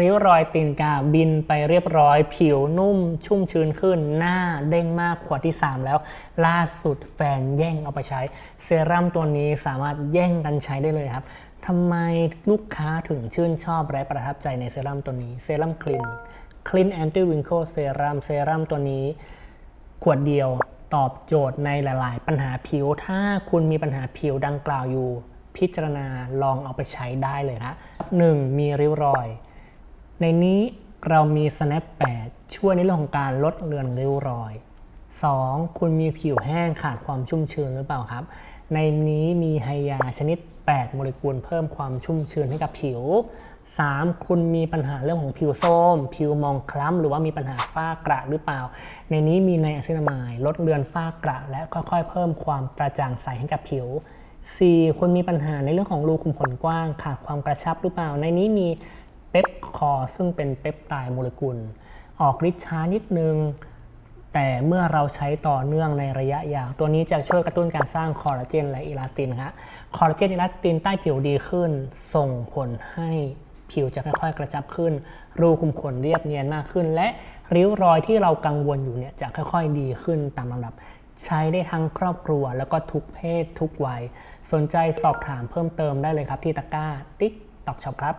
ริ้วรอยตีนกาบินไปเรียบร้อย ผิวนุ่มชุ่มชื้นขึ้น หน้าเด้งมากขวดที่ 3 แล้ว ล่าสุดแฟนแย่งเอาไปใช้ เซรั่มตัวนี้สามารถแย่งกันใช้ได้เลยครับทำไมลูกค้าถึงชื่นชอบและประทับใจในเซรั่มตัวนี้ เซรั่มคลินคลินแอนตี้วิงโคเซรั่มเซรั่มตัวนี้ ขวดเดียวตอบโจทย์ในหลาย ๆ ปัญหาผิว ถ้าคุณมีปัญหาผิวดังกล่าวอยู่ พิจารณาลองเอาไปใช้ได้เลยครับหนึ่งมีริ้วรอย ในนี้เรามี snap 8 ช่วยในเรื่องของการลดเลือนริ้วรอย 2. คุณมีผิวแห้งขาดความชุ่มชื้นหรือเปล่าครับ ในนี้มีไฮยาชนิด 8 โมเลกุลเพิ่มความชุ่มชื้นให้กับผิว 3. คุณมีปัญหาเรื่องของผิวส้มผิวมองคล้ำ หรือว่ามีปัญหาฝ้ากระหรือเปล่า ในนี้มีไนอะซินามายลดเลือนฝ้ากระและค่อยๆ เพิ่มความกระจ่างใสให้กับผิว 4. คุณมีปัญหาในเรื่องของรูขุมขนกว้าง ขาดความกระชับหรือเปล่า ในนี้มี ปปคอร์ซึ่งเป็นเปปไตด์โมเลกุล ออกฤทธิ์ช้านิดนึง แต่เมื่อเราใช้ต่อเนื่องในระยะยาว ตัวนี้จะช่วยกระตุ้นการสร้างคอลลาเจนและอิลาสตินฮะคอลลาเจนอิลาสตินใต้ผิวดีขึ้น ส่งผลให้ผิวจะค่อยๆกระชับขึ้น รูขุมขนเรียบเนียนมากขึ้น และริ้วรอยที่เรากังวลอยู่เนี่ยจะค่อยๆดีขึ้นตามลำดับ ใช้ได้ทั้งครอบครัว แล้วก็ทุกเพศทุกวัย สนใจสอบถามเพิ่มเติมได้เลยครับที่ตะกร้าติ๊กตอกช็อปครับ